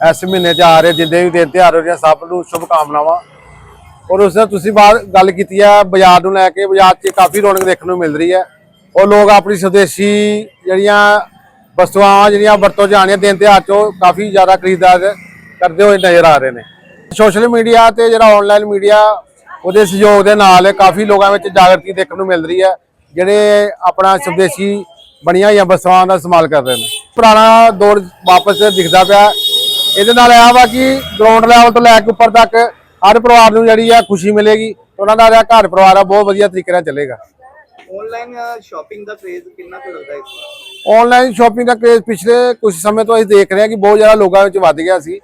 ਇਸ ਮਹੀਨੇ 'ਚ ਆ ਰਹੇ ਜਿੰਨੇ ਵੀ ਦਿਨ ਤਿਉਹਾਰ ਹੋ ਰਹੇ ਸਭ ਨੂੰ ਸ਼ੁਭ ਕਾਮਨਾਵਾਂ ਔਰ ਉਸ ਦਾ ਤੁਸੀਂ ਬਾਹਰ ਗੱਲ ਕੀਤੀ ਹੈ ਬਾਜ਼ਾਰ ਨੂੰ ਲੈ ਕੇ, ਬਾਜ਼ਾਰ 'ਚ ਕਾਫੀ ਰੌਣਕ ਦੇਖਣ ਨੂੰ ਮਿਲ ਰਹੀ ਹੈ। ਔਰ ਲੋਕ ਆਪਣੀ ਸਵਦੇਸ਼ੀ ਜਿਹੜੀਆਂ ਵਸਤੂਆਂ, ਜਿਹੜੀਆਂ ਵਰਤੋਂ ਜਾਣੀਆਂ ਦਿਨ ਤਿਉਹਾਰ 'ਚੋਂ ਕਾਫੀ ਜ਼ਿਆਦਾ ਖਰੀਦਦਾਰ ਕਰਦੇ ਹੋਏ ਨਜ਼ਰ ਆ ਰਹੇ ਨੇ। ਸੋਸ਼ਲ ਮੀਡੀਆ ਤੇ ਜਿਹੜਾ ਆਨਲਾਈਨ ਮੀਡੀਆ, ਉਹਦੇ ਸਹਿਯੋਗ ਦੇ ਨਾਲ ਕਾਫੀ ਲੋਕਾਂ ਵਿੱਚ ਜਾਗਰਤੀ ਦੇਖਣ ਨੂੰ ਮਿਲ ਰਹੀ ਹੈ, ਜਿਹੜੇ ਆਪਣਾ ਸਵਦੇਸ਼ੀ ਬਣੀਆਂ ਹੋਈਆਂ ਵਸਤੂਆਂ ਦਾ ਇਸਤੇਮਾਲ ਕਰ ਰਹੇ ਨੇ। ਪੁਰਾਣਾ ਦੌਰ ਵਾਪਸ ਦਿਖਦਾ ਪਿਆ ਇਹਦੇ ਨਾਲ ਇਹ ਵਾ ਕਿ ਗਰਾਊਂਡ ਲੈਵਲ ਤੋਂ ਲੈ ਕੇ ਉੱਪਰ ਤੱਕ ਹਰ ਪਰਿਵਾਰ ਨੂੰ ਜਿਹੜੀ ਆ ਖੁਸ਼ੀ ਮਿਲੇਗੀ ਉਹਨਾਂ ਦਾ ਜਿਹੜਾ ਘਰ ਪਰਿਵਾਰ ਆ ਬਹੁਤ ਵਧੀਆ ਤਰੀਕੇ ਨਾਲ ਚੱਲੇਗਾ। ਆਨਲਾਈਨ ਸ਼ਾਪਿੰਗ ਦਾ ਕ੍ਰੇਜ਼ ਕਿੰਨਾ ਕੁ ਲੱਗਦਾ ਇਸ ਵਾਰ? ਆਨਲਾਈਨ ਸ਼ਾਪਿੰਗ ਦਾ ਕ੍ਰੇਜ਼ ਪਿਛਲੇ ਕੁਝ ਸਮੇਂ ਤੋਂ ਅਸੀਂ ਦੇਖ ਰਹੇ ਹਾਂ ਕਿ ਬਹੁਤ ਜ਼ਿਆਦਾ ਲੋਕਾਂ ਵਿੱਚ ਵੱਧ ਗਿਆ ਸੀ।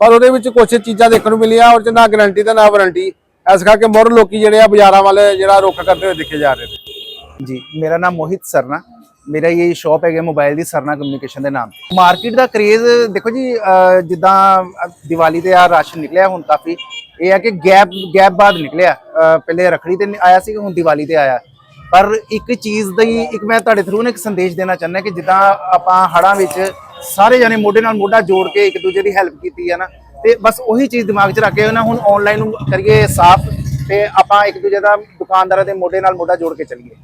ਪਰ ਉਹਦੇ ਵਿੱਚ ਕੁਝ ਚੀਜ਼ਾਂ ਦੇਖਣ ਨੂੰ ਮਿਲੀਆਂ ਔਰ 'ਚ ਨਾ ਗਾਰੰਟੀ ਤੇ ਨਾ ਵਾਰੰਟੀ ਇਸ ਕਰਕੇ ਮੁਰ ਲੋਕੀ ਜਿਹੜੇ ਆ ਬਾਜ਼ਾਰਾਂ ਵੱਲ ਜਿਹੜਾ ਰੁੱਖ ਕਰਦੇ ਹੋਏ ਦਿਖੇ ਜਾ ਰਹੇ ਨੇ। ਜੀ ਮੇਰਾ ਨਾਮ ਮੋਹਿਤ ਸਰਨਾ। ਮੇਰਾ ਇਹ ਸ਼ਾਪ ਹੈਗਾ ਮੋਬਾਈਲ ਦੀ ਸਰਨਾ ਕਮਿਊਨੀਕੇਸ਼ਨ ਦੇ ਨਾਮ ਮਾਰਕੀਟ ਦਾ ਕ੍ਰੇਜ਼ ਦੇਖੋ ਜੀ ਜਿੱਦਾਂ ਦੀਵਾਲੀ ਤੇ ਆ ਰਸ਼ ਨਿਕਲਿਆ, ਹੁਣ ਕਾਫੀ ਇਹ ਹੈ ਕਿ ਗੈਪ ਗੈਪ ਬਾਅਦ ਨਿਕਲਿਆ। ਪਹਿਲੇ ਰਖੜੀ ਤੇ ਆਇਆ ਸੀ, ਹੁਣ ਦੀਵਾਲੀ ਤੇ ਆਇਆ। ਪਰ ਇੱਕ ਚੀਜ਼ ਦਾ ਹੀ, ਇੱਕ ਮੈਂ ਤੁਹਾਡੇ ਥਰੂ ਨੇ ਇੱਕ ਸੰਦੇਸ਼ ਦੇਣਾ ਚਾਹੁੰਦਾ ਕਿ ਜਿੱਦਾਂ ਆਪਾਂ ਹੜਾਂ ਵਿੱਚ ਸਾਰੇ ਜਣੇ ਮੋਢੇ ਨਾਲ ਮੋਢਾ ਜੋੜ ਕੇ ਇੱਕ ਦੂਜੇ ਦੀ ਹੈਲਪ ਕੀਤੀ ਹੈ ਨਾ, ਤੇ ਬਸ ਉਹੀ ਚੀਜ਼ ਦਿਮਾਗ 'ਚ ਰੱਖ ਕੇ ਨਾ ਹੁਣ ਆਨਲਾਈਨ ਕਰੀਏ ਸਾਫ਼ ਤੇ ਆਪਾਂ ਇੱਕ ਦੂਜੇ ਦਾ ਦੁਕਾਨਦਾਰਾਂ ਦੇ ਮੋਢੇ ਨਾਲ ਮੋਢਾ ਜੋੜ ਕੇ ਚੱਲੀਏ।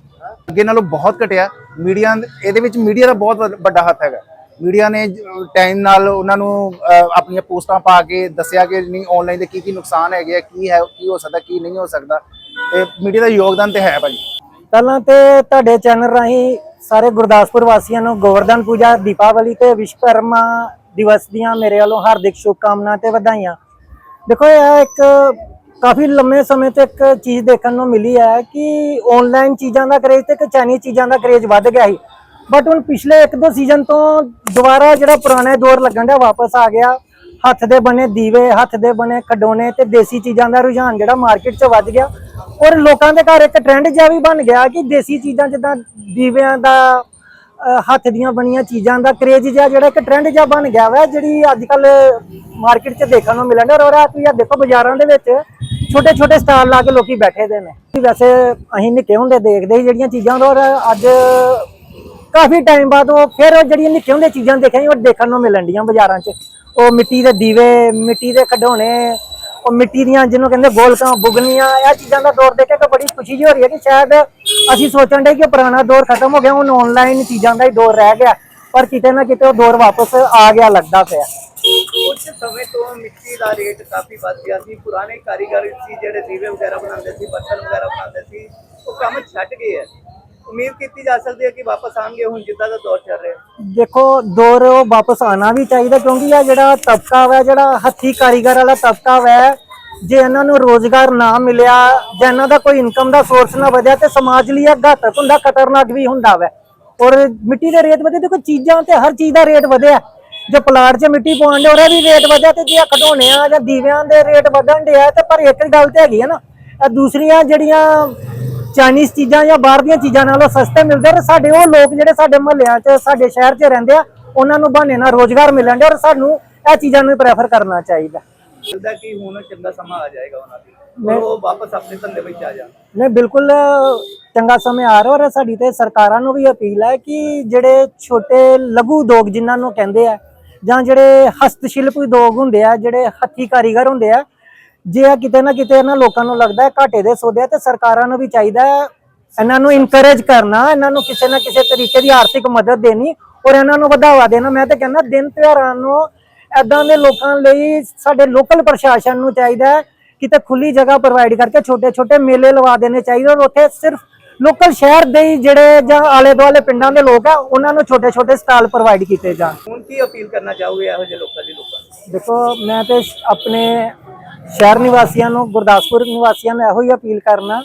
ਅੱਗੇ ਨਾਲੋਂ ਬਹੁਤ ਘਟਿਆ। ਮੀਡੀਆ ਇਹਦੇ ਵਿੱਚ ਮੀਡੀਆ ਦਾ ਬਹੁਤ ਵੱਡਾ ਹੱਥ ਹੈਗਾ। ਮੀਡੀਆ ਨੇ ਟਾਈਮ ਨਾਲ ਉਹਨਾਂ ਨੂੰ ਆਪਣੀਆਂ ਪੋਸਟਾਂ ਪਾ ਕੇ ਦੱਸਿਆ ਕਿ ਨਹੀਂ ਆਨਲਾਈਨ ਦੇ ਕੀ ਕੀ ਨੁਕਸਾਨ ਹੈਗੇ ਆ, ਕੀ ਹੈ, ਕੀ ਹੋ ਸਕਦਾ, ਕੀ ਨਹੀਂ ਹੋ ਸਕਦਾ। ਤੇ ਮੀਡੀਆ ਦਾ ਯੋਗਦਾਨ ਤੇ ਹੈ ਭਾਜੀ। ਪਹਿਲਾਂ ਤੇ ਤੁਹਾਡੇ ਚੈਨਲ ਰਾਹੀਂ ਸਾਰੇ ਗੁਰਦਾਸਪੁਰ ਵਾਸੀਆਂ ਨੂੰ ਗੋਵਰਧਨ ਪੂਜਾ, ਦੀਪਾਵਲੀ ਤੇ ਵਿਸ਼ਵਕਰਮਾ ਦਿਵਸ ਦੀਆਂ ਮੇਰੇ ਵੱਲੋਂ ਹਾਰਦਿਕ ਸ਼ੁਭਕਾਮਨਾਵਾਂ ਤੇ ਵਧਾਈਆਂ। ਦੇਖੋ, ਇਹ ਇੱਕ ਕਾਫੀ ਲੰਮੇ ਸਮੇਂ ਤੋਂ ਇੱਕ ਚੀਜ਼ ਦੇਖਣ ਨੂੰ ਮਿਲੀ ਹੈ ਕਿ ਆਨਲਾਈਨ ਚੀਜ਼ਾਂ ਦਾ ਕਰੇਜ ਤੇ ਇੱਕ ਚਾਈਨੀਜ਼ ਚੀਜ਼ਾਂ ਦਾ ਕਰੇਜ ਵੱਧ ਗਿਆ ਸੀ। ਬਟ ਹੁਣ ਪਿਛਲੇ ਇੱਕ ਦੋ ਸੀਜ਼ਨ ਤੋਂ ਦੁਬਾਰਾ ਜਿਹੜਾ ਪੁਰਾਣਾ ਦੌਰ ਲੱਗਣ ਦਾ ਵਾਪਸ ਆ ਗਿਆ। ਹੱਥ ਦੇ ਬਣੇ ਦੀਵੇ, ਹੱਥ ਦੇ ਬਣੇ ਖਡੋਣੇ ਤੇ ਦੇਸੀ ਚੀਜ਼ਾਂ ਦਾ ਰੁਝਾਨ ਜਿਹੜਾ ਮਾਰਕੀਟ 'ਚ ਵੱਧ ਗਿਆ। ਔਰ ਲੋਕਾਂ ਦੇ ਘਰ ਇੱਕ ਟ੍ਰੈਂਡ ਜਿਹਾ ਵੀ ਬਣ ਗਿਆ ਕਿ ਦੇਸੀ ਚੀਜ਼ਾਂ ਜਿੱਦਾਂ ਦੀਵਿਆਂ ਦਾ ਹੱਥ ਦੀਆਂ ਬਣੀਆਂ ਚੀਜ਼ਾਂ ਦਾ ਕਰੇਜ ਜਿਹਾ ਜਿਹੜਾ ਇੱਕ ਟ੍ਰੈਂਡ ਜਿਹਾ ਬਣ ਗਿਆ ਵਾ, ਜਿਹੜੀ ਅੱਜ ਕੱਲ ਮਾਰਕੀਟ 'ਚ ਦੇਖਣ ਨੂੰ ਮਿਲਣ ਡਿਆ। ਔਰ ਆ ਤੁਸੀਂ ਦੇਖੋ ਬਾਜ਼ਾਰਾਂ ਦੇ ਵਿੱਚ ਛੋਟੇ ਛੋਟੇ ਸਟਾਲ ਲਾ ਕੇ ਲੋਕੀ ਬੈਠੇ ਦੇ ਨੇ। ਵੈਸੇ ਅਸੀਂ ਨਿੱਕੇ ਹੁੰਦੇ ਦੇਖਦੇ ਸੀ ਜਿਹੜੀਆਂ ਚੀਜ਼ਾਂ ਔਰ ਅੱਜ ਕਾਫੀ ਟਾਈਮ ਬਾਅਦ ਉਹ ਫਿਰ ਉਹ ਜਿਹੜੀਆਂ ਨਿੱਕੇ ਹੁੰਦੇ ਚੀਜ਼ਾਂ ਦੇਖੀਆਂ ਉਹ ਦੇਖਣ ਨੂੰ ਮਿਲਣ ਡੀਆਂ ਬਾਜ਼ਾਰਾਂ 'ਚ। ਉਹ ਮਿੱਟੀ ਦੇ ਦੀਵੇ, ਮਿੱਟੀ ਦੇ ਖਡੌਣੇ ਉਹ ਮਿੱਟੀ ਦੀਆਂ ਜਿਹਨੂੰ ਕਹਿੰਦੇ ਗੋਲਕਾਂ ਬੁਗਨੀਆਂ ਇਹ ਚੀਜ਼ਾਂ ਦਾ ਦੌਰ ਦੇਖ ਕੇ ਬੜੀ ਖੁਸ਼ੀ ਜਿਹੀ ਹੋ ਰਹੀ ਹੈ ਕਿ ਸ਼ਾਇਦ ਅਸੀਂ ਸੋਚਣ ਦੇ ਕਿ ਪੁਰਾਣਾ ਦੌਰ ਖਤਮ ਹੋ ਗਿਆ, ਹੁਣ ਆਨਲਾਈਨ ਚੀਜ਼ਾਂ ਦਾ ਹੀ ਦੌਰ ਰਹਿ ਗਿਆ, ਪਰ ਕਿਤੇ ਨਾ ਕਿਤੇ ਉਹ ਦੌਰ ਵਾਪਸ ਆ ਗਿਆ, ਲੱਗਦਾ ਪਿਆ। ਕੁਝ ਸਮੇਂ ਤੋਂ ਮਿੱਟੀ ਦਾ ਰੇਟ ਕਾਫੀ ਵੱਧ ਗਿਆ ਸੀ, ਪੁਰਾਣੇ ਕਾਰੀਗਰ ਸੀ ਜਿਹੜੇ ਦੀਵੇ ਵਗੈਰਾ ਬਣਾਉਂਦੇ ਸੀ ਬਰਤਨ ਵਗੈਰਾ ਬਣਾਉਂਦੇ ਸੀ, ਉਹ ਕੰਮ ਛੱਡ ਗਏ ਹੈ। ਉਮੀਦ ਕੀਤੀ ਜਾ ਸਕਦੀ ਹੈ ਕਿ ਵਾਪਸ ਆਣਗੇ ਹੁਣ ਜਿੱਦਾਂ ਦਾ ਦੌਰ ਚੱਲ ਰਿਹਾ ਦੇਖੋ, ਦੌਰ ਵਾਪਸ ਆਣਾ ਵੀ ਚਾਹੀਦਾ ਕਿਉਂਕਿ ਆ ਜਿਹੜਾ ਤਬਕਾ ਵਾ, ਜਿਹੜਾ ਹੱਥੀ ਕਾਰੀਗਰ ਵਾਲਾ ਤਬਕਾ ਵਾ, ਜੇ ਇਹਨਾਂ ਨੂੰ ਰੋਜ਼ਗਾਰ ਨਾ ਮਿਲਿਆ, ਜਾਂ ਇਹਨਾਂ ਦਾ ਕੋਈ ਇਨਕਮ ਦਾ ਸੋਰਸ ਨਾ ਵਧਿਆ, ਤੇ ਸਮਾਜ ਲਈ ਇਹ ਘਾਤਕ ਹੁੰਦਾ, ਖਤਰਨਾਕ ਵੀ ਹੁੰਦਾ ਵਾ। ਔਰ ਮਿੱਟੀ ਦੇ ਰੇਟ ਵਧੇ, ਦੇਖੋ, ਚੀਜ਼ਾਂ ਤੇ ਹਰ ਚੀਜ਼ ਦਾ ਰੇਟ ਵਧਿਆ। ਜੇ ਪਲਾਟ 'ਚ ਮਿੱਟੀ ਪਾਉਣ ਦੇ ਉਹਦਾ ਵੀ ਰੇਟ ਵਧਿਆ, ਤੇ ਜੇ ਖਡੌਣਿਆਂ ਜਾਂ ਦੀਵਿਆਂ ਦੇ ਰੇਟ ਵਧਣ ਡਿਆ ਤੇ ਪਰ ਇੱਕ ਗੱਲ ਤੇ ਹੈਗੀ ਆ ਨਾ, ਇਹ ਦੂਸਰੀਆਂ ਜਿਹੜੀਆਂ ਚਾਈਨੀਜ਼ ਚੀਜ਼ਾਂ ਜਾਂ ਬਾਹਰ ਦੀਆਂ ਚੀਜ਼ਾਂ ਨਾਲੋਂ ਸਸਤੇ ਮਿਲਦੇ ਔਰ ਸਾਡੇ ਉਹ ਲੋਕ ਜਿਹੜੇ ਸਾਡੇ ਮਹੱਲਿਆਂ 'ਚ ਸਾਡੇ ਸ਼ਹਿਰ 'ਚ ਰਹਿੰਦੇ ਆ ਉਹਨਾਂ ਨੂੰ ਬਹਾਨੇ ਨਾਲ ਰੋਜ਼ਗਾਰ ਮਿਲਣ ਡਿਆ ਔਰ ਸਾਨੂੰ ਇਹ ਚੀਜ਼ਾਂ ਨੂੰ ਪ੍ਰੈਫਰ ਕਰਨਾ ਚਾਹੀਦਾ। ਲੱਗਦਾ ਕਿ ਹੁਣ ਚੰਗਾ ਸਮਾਂ ਆ ਜਾਏਗਾ ਉਹਨਾਂ ਦੀ। ਉਹ ਵਾਪਸ ਆਪਣੇ ਧੰਦੇ ਵਿੱਚ ਆ ਜਾਣ। ਨਹੀਂ ਬਿਲਕੁਲ ਚੰਗਾ ਸਮੇਂ ਆ ਰਿਹਾ ਔਰ ਸਾਡੀ ਤੇ ਸਰਕਾਰਾਂ ਨੂੰ ਵੀ ਅਪੀਲ ਹੈ ਕਿ ਜਿਹੜੇ ਛੋਟੇ ਲਘੂ ਉਦਯੋਗ ਜਿਨ੍ਹਾਂ ਨੂੰ ਕਹਿੰਦੇ ਆ ਜਾਂ ਜਿਹੜੇ ਹਸਤਸ਼ਿਲਪ ਉਦਯੋਗ ਹੁੰਦੇ ਆ ਜਿਹੜੇ ਹੱਥੀ ਕਾਰੀਗਰ ਹੁੰਦੇ ਆ ਜੇ ਇਹ ਕਿਤੇ ਨਾ ਕਿਤੇ ਇਹਨਾਂ ਲੋਕਾਂ ਨੂੰ ਲੱਗਦਾ ਹੈ ਘਾਟੇ ਦੇ ਸੌਦੇ ਆ ਤੇ ਸਰਕਾਰਾਂ ਨੂੰ ਵੀ ਚਾਹੀਦਾ ਹੈ ਇਹਨਾਂ ਨੂੰ ਇਨਕਰੇਜ ਕਰਨਾ ਇਹਨਾਂ ਨੂੰ ਕਿਸੇ ਨਾ ਕਿਸੇ ਤਰੀਕੇ ਦੀ ਆਰਥਿਕ ਮਦਦ ਦੇਣੀ ਔਰ ਇਹਨਾਂ ਨੂੰ ਵਧਾਵਾ ਦੇਣਾ। ਮੈਂ ਤਾਂ ਕਹਿੰਦਾ ਦਿਨ ਤਿਉਹਾਰਾਂ ਨੂੰ ਐਦਾਂ ਦੇ ਲੋਕਾਂ ਲਈ ਸਾਡੇ ਲੋਕਲ ਪ੍ਰਸ਼ਾਸਨ ਨੂੰ ਚਾਹੀਦਾ ਹੈ ਕਿਤੇ ਖੁੱਲੀ ਜਗ੍ਹਾ ਪ੍ਰੋਵਾਈਡ ਕਰਕੇ ਛੋਟੇ ਛੋਟੇ ਮੇਲੇ ਲਵਾ ਦੇਣੇ ਚਾਹੀਦੇ ਔਰ ਉੱਥੇ ਸਿਰਫ ਲੋਕਲ ਸ਼ਹਿਰ ਦੇ ਹੀ ਜਿਹੜੇ ਜਾਂ ਆਲੇ ਦੁਆਲੇ ਪਿੰਡਾਂ ਦੇ ਲੋਕ ਆ ਉਹਨਾਂ ਨੂੰ ਛੋਟੇ ਛੋਟੇ ਸਟਾਲ ਪ੍ਰੋਵਾਈਡ ਕੀਤੇ ਜਾਣ। ਹੁਣ ਕੀ ਅਪੀਲ ਕਰਨਾ ਚਾਹੋਗੇ ਇਹੋ ਜਿਹੇ ਲੋਕਾਂ ਦੀ ਲੋਕਾਂ ਨੂੰ? ਦੇਖੋ ਮੈਂ ਤੇ ਆਪਣੇ ਸ਼ਹਿਰ ਨਿਵਾਸੀਆਂ ਨੂੰ, ਗੁਰਦਾਸਪੁਰ ਨਿਵਾਸੀਆਂ ਨੂੰ ਇਹੋ ਹੀ ਅਪੀਲ ਕਰਨਾ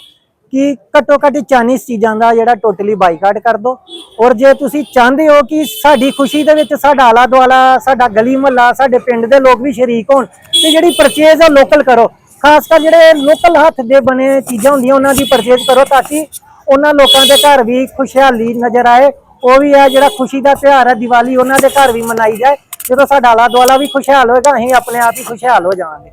ਕਿ ਘੱਟੋ ਘੱਟ ਚਾਈਨੀਜ਼ ਚੀਜ਼ਾਂ ਦਾ ਜਿਹੜਾ ਟੋਟਲੀ ਬਾਈਕਾਟ ਕਰ ਦਿਓ। ਔਰ ਜੇ ਤੁਸੀਂ ਚਾਹੁੰਦੇ ਹੋ ਕਿ ਸਾਡੀ ਖੁਸ਼ੀ ਦੇ ਵਿੱਚ ਸਾਡਾ ਆਲਾ ਦੁਆਲਾ ਸਾਡਾ ਗਲੀ ਮੁਹੱਲਾ, ਸਾਡੇ ਪਿੰਡ ਦੇ ਲੋਕ ਵੀ ਸ਼ਰੀਕ ਹੋਣ ਤੇ ਜਿਹੜੀ ਪਰਚੇਜ਼ ਆ ਲੋਕਲ ਕਰੋ। ਖਾਸ ਕਰ ਜਿਹੜੇ ਲੋਕਲ ਹੱਥ ਦੇ ਬਣੇ ਚੀਜ਼ਾਂ ਹੁੰਦੀਆਂ, ਉਹਨਾਂ ਦੀ ਪਰਚੇਜ਼ ਕਰੋ ਤਾਂ ਕਿ ਉਹਨਾਂ ਲੋਕਾਂ ਦੇ ਘਰ ਵੀ ਖੁਸ਼ਹਾਲੀ ਨਜ਼ਰ ਆਏ। ਉਹ ਵੀ ਹੈ ਜਿਹੜਾ ਖੁਸ਼ੀ ਦਾ ਤਿਉਹਾਰ ਹੈ ਦੀਵਾਲੀ, ਉਹਨਾਂ ਦੇ ਘਰ ਵੀ ਮਨਾਈ ਜਾਏ। ਜਦੋਂ ਸਾਡਾ ਆਲਾ ਦੁਆਲਾ ਵੀ ਖੁਸ਼ਹਾਲ ਹੋਏਗਾ, ਅਸੀਂ ਆਪਣੇ ਆਪ ਹੀ ਖੁਸ਼ਹਾਲ ਹੋ ਜਾਵਾਂਗੇ।